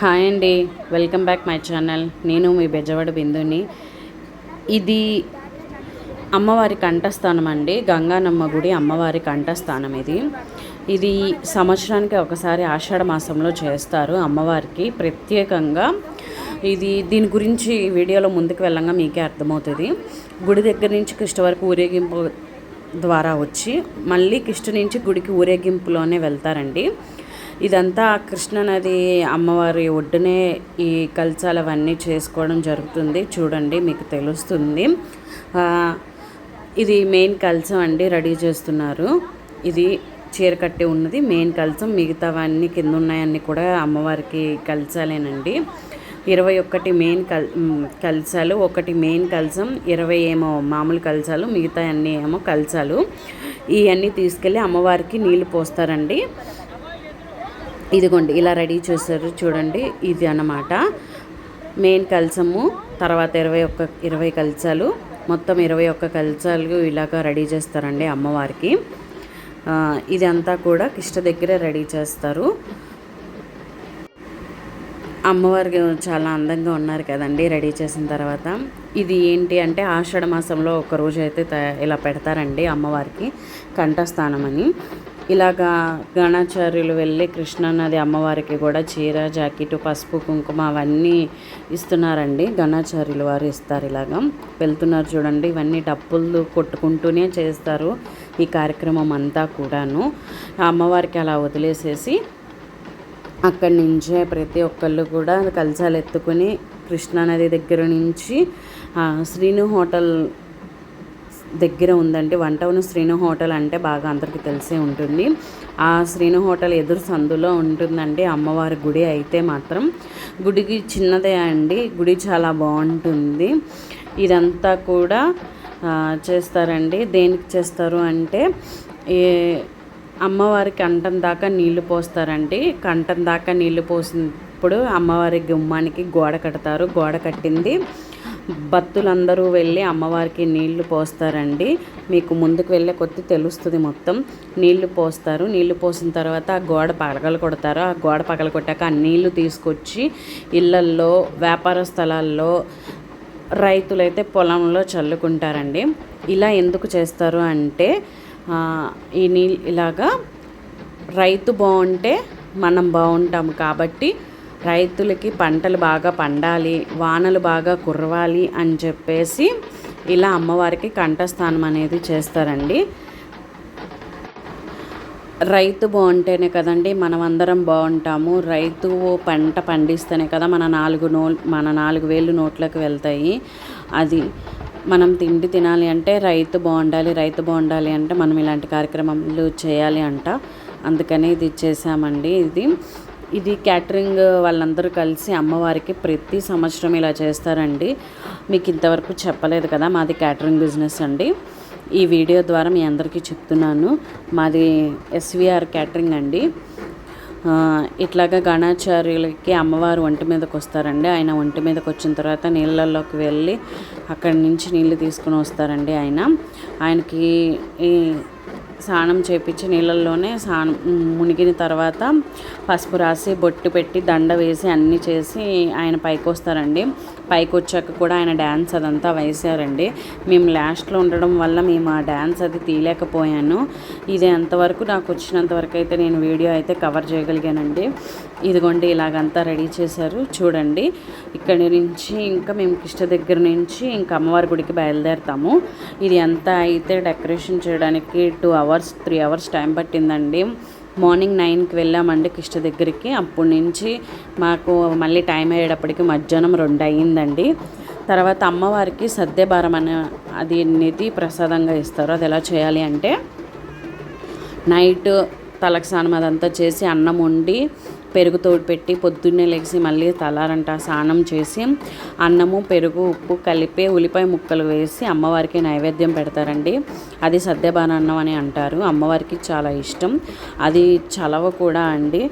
Hi అండి. Welcome back my channel. నేను మీ బెజవాడ బిందుని. ఇది అమ్మవారి కంఠస్థానం అండి. గంగానమ్మ గుడి అమ్మవారి కంఠస్థానం ఇది. ఇది సంవత్సరానికి ఒకసారి ఆషాఢ మాసంలో చేస్తారు అమ్మవారికి. ప్రత్యేకంగా ఇది దీని గురించి వీడియోలో ముందుకు వెళ్ళంగా మీకే అర్థమవుతుంది. గుడి దగ్గర నుంచి కృష్ణ వరకు ఊరేగింపు ద్వారా వచ్చి మళ్ళీ కృష్ణ నుంచి గుడికి ఊరేగింపులోనే వెళ్తారండి. ఇదంతా కృష్ణానది అమ్మవారి ఒడ్డునే ఈ కల్చాలు అవన్నీ చేసుకోవడం జరుగుతుంది. చూడండి మీకు తెలుస్తుంది. ఇది మెయిన్ కల్చం అండి రెడీ చేస్తున్నారు. ఇది చీర కట్టి ఉన్నది మెయిన్ కల్చం మిగతావన్నీ కింద ఉన్నాయన్నీ కూడా అమ్మవారికి కల్చాలేనండి ఇరవై ఒక్కటి మెయిన్ కల్ మ్, ఒకటి మెయిన్ కలసం ఇరవై ఏమో మామూలు కలశాలు మిగతా అన్నీ ఏమో కలశాలు ఇవన్నీ తీసుకెళ్ళి అమ్మవారికి నీళ్ళు పోస్తారండి. ఇదిగోండి ఇలా రెడీ చేశారు చూడండి ఇది అన్నమాట. మెయిన్ కలసము తర్వాత ఇరవై ఒక్క ఇరవై కలసాలు మొత్తం ఇరవై ఒక్క కలసాలు ఇలాగ రెడీ చేస్తారండి అమ్మవారికి. ఇదంతా కూడా కిష్ట దగ్గరే రెడీ చేస్తారు. అమ్మవారు చాలా అందంగా ఉన్నారు కదండి రెడీ చేసిన తర్వాత. ఇది ఏంటి అంటే ఆషాఢ మాసంలో ఒక రోజు అయితే త- ఇలా పెడతారండి అమ్మవారికి కంఠస్థానం అని. ఇలాగా గణాచార్యులు వెళ్ళి కృష్ణానది అమ్మవారికి కూడా చీర జాకెట్ పసుపు కుంకుమ అవన్నీ ఇస్తున్నారండి. గణాచార్యులు వారు ఇస్తారు ఇలాగా. వెళ్తున్నారు చూడండి ఇవన్నీ డప్పులు కొట్టుకుంటూనే చేస్తారు ఈ కార్యక్రమం అంతా కూడాను. ఆ అమ్మవారికి అలా వదిలేసేసి అక్కడి నుంచే ప్రతి ఒక్కళ్ళు కూడా కలిసాలు ఎత్తుకుని కృష్ణానది దగ్గర నుంచి శ్రీను హోటల్ దగ్గర ఉందండి వన్ టౌన్ శ్రీను హోటల్ అంటే బాగా అందరికీ తెలిసే ఉంటుంది. ఆ శ్రీను హోటల్ ఎదురు సందులో ఉంటుందండి. అమ్మవారి గుడి అయితే మాత్రం గుడికి చిన్నదే అండి. గుడి చాలా బాగుంటుంది. ఇదంతా కూడా చేస్తారండి. దేనికి చేస్తారు అంటే ఏ అమ్మవారి కంఠం దాకా నీళ్ళు పోస్తారండి. కంఠం దాకా నీళ్ళు పోసినప్పుడు అమ్మవారి గుమ్మానికి గోడ కడతారు. గోడ కట్టింది. భక్తులందరూ వెళ్ళి అమ్మవారికి నీళ్ళు పోస్తారండి. మీకు ముందుకు వెళ్ళే కొద్ది తెలుస్తుంది మొత్తం. నీళ్ళు పోస్తారు. నీళ్ళు పోసిన తర్వాత ఆ గోడ పగలు కొడతారు ఆ గోడ పగలు కొట్టాక ఆ నీళ్ళు తీసుకొచ్చి ఇళ్ళల్లో వ్యాపార స్థలాల్లో రైతులైతే పొలంలో చల్లుకుంటారండి. ఇలా ఎందుకు చేస్తారు అంటే ఈ నీళ్ళు ఇలాగా రైతు బాగుంటే మనం బాగుంటాము కాబట్టి రైతులకి పంటలు బాగా పండాలి వానలు బాగా కురవాలి అని చెప్పేసి ఇలా అమ్మవారికి కంఠస్థానం అనేది చేస్తారండి. రైతు బాగుంటేనే కదండి మనం అందరం బాగుంటాము. రైతు పంట పండిస్తేనే కదా మన నాలుగు నో మన నాలుగు వేలు నోట్లకు వెళ్తాయి. అది మనం తిండి తినాలి అంటే రైతు బాగుండాలి రైతు బాగుండాలి అంటే మనం ఇలాంటి కార్యక్రమాలు చేయాలి అంట. అందుకనే ఇది చేసామండి ఇది. ఇది క్యాటరింగ్ వాళ్ళందరూ కలిసి అమ్మవారికి ప్రతి సంవత్సరం ఇలా చేస్తారండి. మీకు ఇంతవరకు చెప్పలేదు కదా మాది క్యాటరింగ్ బిజినెస్ అండి. ఈ వీడియో ద్వారా మీ అందరికీ చెప్తున్నాను. మాది ఎస్విఆర్ క్యాటరింగ్ అండి. ఇట్లాగా గణాచార్యులకి అమ్మవారు ఒంటి మీదకి వస్తారండి. ఆయన ఒంటి మీదకి వచ్చిన తర్వాత నీళ్ళల్లోకి వెళ్ళి అక్కడి నుంచి నీళ్ళు తీసుకుని వస్తారండి ఆయన. ఆయనకి స్నానం చేపించి నీళ్ళల్లోనే స్నానం మునిగిన తర్వాత పసుపు రాసి బొట్టు పెట్టి దండ వేసి అన్నీ చేసి ఆయన పైకి వస్తారండి పైకి వచ్చాక కూడా ఆయన డ్యాన్స్ అదంతా వేసారండి మేము లాస్ట్లో ఉండడం వల్ల మేము ఆ డ్యాన్స్ అది తీయలేకపోయాను. ఇది అంతవరకు నాకు వచ్చినంత వరకు అయితే నేను వీడియో అయితే కవర్ చేయగలిగానండి. ఇదిగోండి ఇలాగంతా రెడీ చేశారు. చూడండి ఇక్కడి నుంచి ఇంకా మేము కిష్ట దగ్గర నుంచి ఇంకా అమ్మవారి గుడికి బయలుదేరుతాము. ఇది అంతా అయితే డెకరేషన్ చేయడానికి two hours three hours time పట్టిందండి. మార్నింగ్ నైన్కి వెళ్ళామండి కృష్ణ దగ్గరికి. అప్పటి నుంచి మాకు మళ్ళీ టైం అయ్యేటప్పటికి మధ్యాహ్నం రెండు అయ్యిందండి. తర్వాత అమ్మవారికి సద్యభారం అనే అది అనేది ప్రసాదంగా ఇస్తారు. అది ఎలా చేయాలి అంటే నైట్ తలకు స్నానం అదంతా చేసి అన్నం వండి పెరుగు తోడు పెట్టి పొద్దున్నే లేచి మళ్ళీ తలారంట స్నానం చేసి అన్నము పెరుగు ఉప్పు కలిపి ఉల్లిపాయ ముక్కలు వేసి అమ్మవారికి నైవేద్యం పెడతారండి. అది సద్యబానన్నం అని అంటారు. అమ్మవారికి చాలా ఇష్టం. అది చలవ కూడా అండి.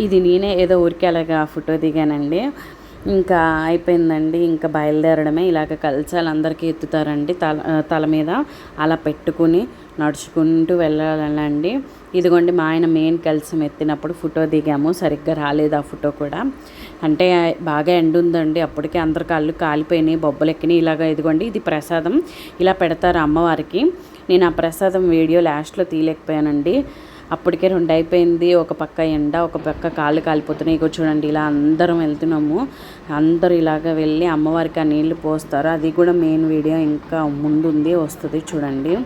ఇది నేనే ఏదో ఊరికే అలాగా ఫోటో దిగానండి. ఇంకా అయిపోయిందండి. ఇంకా బయలుదేరడమే. ఇలాగ కలిసాలు అందరికీ ఎత్తుతారండి తల తల మీద. అలా పెట్టుకుని నడుచుకుంటూ వెళ్ళాలండి. ఇదిగోండి మా ఆయన మెయిన్ కలిసి ఎత్తినప్పుడు ఫోటో దిగాము. సరిగ్గా రాలేదు ఆ ఫోటో కూడా. అంటే బాగా ఎండ ఉందండి. అప్పటికే అందరు కళ్ళు కాలిపోయినాయి బొబ్బలు ఎక్కినాయి. ఇలాగ ఇదిగోండి ఇది ప్రసాదం. ఇలా పెడతారు అమ్మవారికి. నేను ఆ ప్రసాదం వీడియో లాస్ట్లో తీయలేకపోయానండి. అప్పటికే రెండు అయిపోయింది ఒక పక్క ఎండ ఒక పక్క కాళ్ళు కాలిపోతున్నాయి. ఇగో చూడండి ఇలా అందరం వెళ్తున్నాము. అందరూ ఇలాగ వెళ్ళి అమ్మవారికి ఆ నీళ్ళు పోస్తారు. అది కూడా మెయిన్ వీడియో. ఇంకా ముందుంది వస్తుంది చూడండి.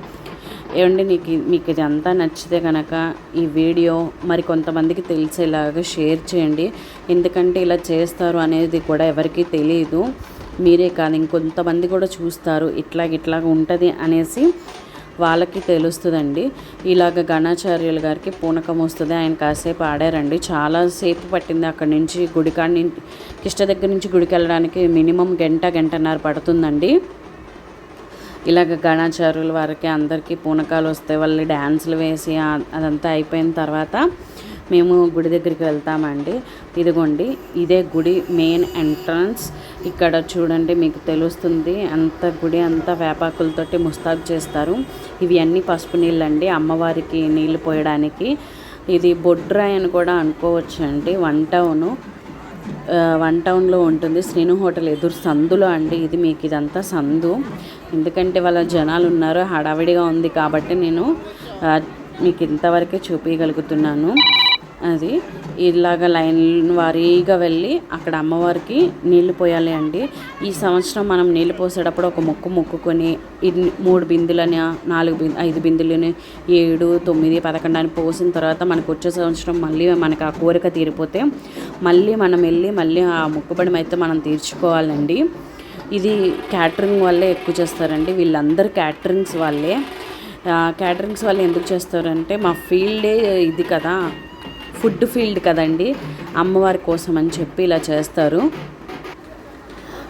ఏమండి నీకు మీకు ఇది అంతా నచ్చితే కనుక ఈ వీడియో మరి కొంతమందికి తెలిసేలాగా షేర్ చేయండి. ఎందుకంటే ఇలా చేస్తారు అనేది కూడా ఎవరికీ తెలియదు మీరే కాదు ఇంకొంతమంది కూడా చూస్తారు. ఇట్లాగ ఇట్లాగ ఉంటుంది అనేసి వాళ్ళకి తెలుస్తుందండి. ఇలాగ గణాచార్యుల గారికి పూనకం వస్తుంది ఆయన కాసేపు ఆడారండి. చాలాసేపు పట్టింది అక్కడి నుంచి గుడికాడి కిష్ట దగ్గర నుంచి గుడికి వెళ్ళడానికి మినిమం గంట గంటన్నర పడుతుందండి. ఇలాగ గణాచారుల వారికి అందరికీ పూనకాలు వస్తే వాళ్ళు డ్యాన్సులు వేసి అదంతా అయిపోయిన తర్వాత మేము గుడి దగ్గరికి వెళ్తామండి. ఇదిగోండి ఇదే గుడి మెయిన్ ఎంట్రన్స్. ఇక్కడ చూడండి మీకు తెలుస్తుంది అంత గుడి అంతా వేపాకులతోటి ముస్తాబు చేస్తారు. ఇవి అన్నీ పసుపు నీళ్ళండి అమ్మవారికి నీళ్ళు పోయడానికి. ఇది బొడ్రాయ్ అని కూడా అనుకోవచ్చు అండి వన్ టౌను. వన్ టౌన్లో ఉంటుంది. శ్రీను హోటల్ ఎదురు సందులో అండి. ఇది మీకు ఇదంతా సందు. ఎందుకంటే వాళ్ళ జనాలు ఉన్నారు. హడావిడిగా ఉంది కాబట్టి నేను మీకు ఇంతవరకే చూపించగలుగుతున్నాను అది. ఇలాగ లైన్ వారీగా వెళ్ళి అక్కడ అమ్మవారికి నీళ్ళు పోయాలి అండి. ఈ సంవత్సరం మనం నీళ్ళు పోసేటప్పుడు ఒక మొక్కు మొక్కుకొని మూడు బిందులని నాలుగు బిందు ఐదు బిందులని ఏడు తొమ్మిది పదకొండు అని పోసిన తర్వాత మనకు వచ్చే సంవత్సరం మళ్ళీ మనకు ఆ కోరిక తీరిపోతే మళ్ళీ మనం వెళ్ళి మళ్ళీ ఆ మొక్కుబడి అయితే మనం తీర్చుకోవాలండి. ఇది క్యాటరింగ్ వల్లే ఎక్కువ చేస్తారండి. వీళ్ళందరూ క్యాటరింగ్స్ వాళ్ళే. క్యాటరింగ్స్ వాళ్ళు ఎందుకు చేస్తారంటే మా ఫీల్డే ఇది కదా. ఫుడ్ ఫీల్డ్ కదండి. అమ్మవారి కోసం అని చెప్పి ఇలా చేస్తారు.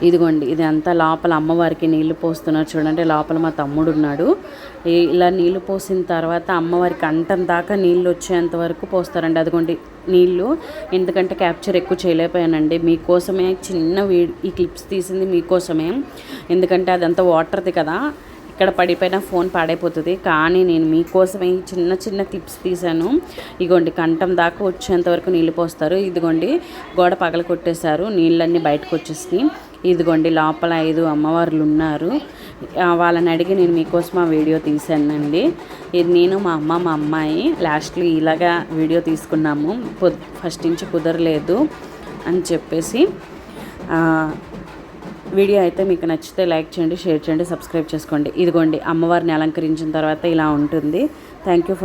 ఇదిగోండి ఇది అంతా లోపల అమ్మవారికి నీళ్ళు పోస్తున్నారు చూడండి. లోపల మా తమ్ముడు ఉన్నాడు. ఇలా నీళ్ళు పోసిన తర్వాత అమ్మవారికి అంటం దాకా నీళ్ళు వచ్చేంత వరకు పోస్తారండి. అదిగోండి నీళ్ళు ఎందుకంటే క్యాప్చర్ ఎక్కువ చేయలేకపోయానండి. మీకోసమే చిన్న వీ ఈ క్లిప్స్ తీసింది మీకోసమే. ఎందుకంటే అదంతా వాటర్ది కదా. ఇక్కడ పడిపోయిన ఫోన్ పాడైపోతుంది. కానీ నేను మీకోసమే చిన్న చిన్న టిప్స్ తీశాను. ఇగోండి కంఠం దాకా వచ్చేంత వరకు నీళ్ళు పోస్తారు. ఇదిగోండి గోడ పగల కొట్టేశారు. నీళ్ళన్నీ బయటకు వచ్చేసి ఇదిగోండి లోపల ఐదు అమ్మవార్లు ఉన్నారు. వాళ్ళని అడిగి నేను మీకోసం ఆ వీడియో తీశానండి. ఇది నేను మా అమ్మ మా అమ్మాయి లాస్ట్లో ఇలాగా వీడియో తీసుకున్నాము. ఫస్ట్ నుంచి కుదరలేదు అని చెప్పేసి వీడియో అయితే మీకు నచ్చితే లైక్ చేయండి షేర్ చేయండి సబ్స్క్రైబ్ చేసుకోండి. ఇదిగోండి అమ్మవారిని అలంకరించిన తర్వాత ఇలా ఉంటుంది. Thank you for